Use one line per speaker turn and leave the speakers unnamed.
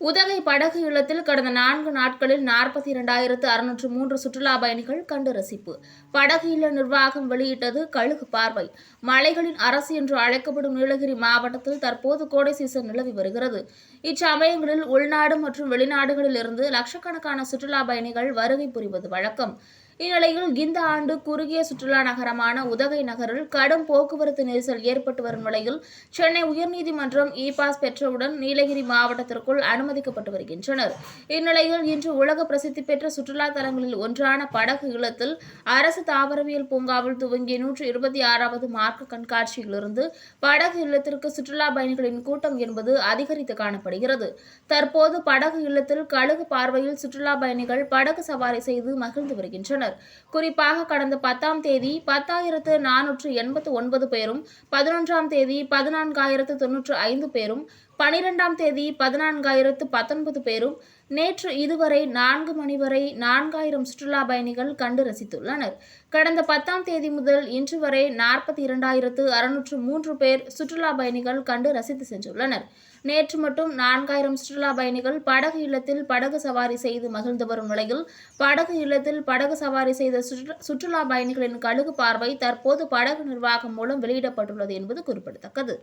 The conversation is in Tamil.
உதகை படகு இல்லத்தில் கடந்த நான்கு நாட்களில் நாற்பத்தி இரண்டாயிரத்து அறுநூற்று மூன்று சுற்றுலா பயணிகள் கண்டு ரசிப்பு. படகு இல்ல நிர்வாகம் வெளியிட்டது கழுகு பார்வை. மலைகளின் அரசு என்று அழைக்கப்படும் நீலகிரி மாவட்டத்தில் தற்போது கோடை சீசன் நிலவி வருகிறது. இச்சமயங்களில் உள்நாடு மற்றும் வெளிநாடுகளில் இருந்து லட்சக்கணக்கான சுற்றுலா பயணிகள் வருகை புரிவது வழக்கம். இந்நிலையில் இந்த ஆண்டு குறுகிய சுற்றுலா நகரமான உதகை நகரில் கடும் போக்குவரத்து நெரிசல் ஏற்பட்டு வரும் நிலையில் சென்னை உயர்நீதிமன்றம் இ பாஸ் பெற்றவுடன் நீலகிரி மாவட்டத்திற்குள் அனுமதிக்கப்பட்டு வருகின்றனர். இந்நிலையில் இன்று உலக பிரசித்தி பெற்ற சுற்றுலா தலங்களில் ஒன்றான படகு இல்லத்தில் அரசு தாவரவியல் பூங்காவில் துவங்கிய நூற்று இருபத்தி ஆறாவது மார்க்க கண்காட்சியிலிருந்து படகு இல்லத்திற்கு சுற்றுலா பயணிகளின் கூட்டம் என்பது அதிகரித்து காணப்படுகிறது. தற்போது படகு இல்லத்தில் கழுகு பார்வையில் சுற்றுலா பயணிகள் படகு சவாரி செய்து மகிழ்ந்து வருகின்றனர். குறிப்பாக கடந்த பத்தாம் தேதி பத்தாயிரத்து நானூற்று எண்பத்து ஒன்பது பேரும் பதினொன்றாம் தேதி பதினான்காயிரத்து தொன்னூற்று ஐந்து பேரும் பனிரெண்டாம் தேதி பதினான்காயிரத்து பத்தொன்பது பேரும் நேற்று இதுவரை நான்கு மணி வரை நான்காயிரம் சுற்றுலா பயணிகள் கண்டு ரசித்துள்ளனர். கடந்த பத்தாம் தேதி முதல் இன்று வரை நாற்பத்தி இரண்டாயிரத்து அறுநூற்று மூன்று பேர் சுற்றுலா பயணிகள் கண்டு ரசித்து சென்றுள்ளனர். நேற்று மட்டும் நான்காயிரம் சுற்றுலா பயணிகள் படகு இல்லத்தில் படகு சவாரி செய்து மகிழ்ந்து வரும் நிலையில் படகு இல்லத்தில் படகு சவாரி செய்த சுற்றுலா பயணிகளின் கழுகு பார்வை தற்போது படகு நிர்வாகம் மூலம் வெளியிடப்பட்டுள்ளது என்பது குறிப்பிடத்தக்கது.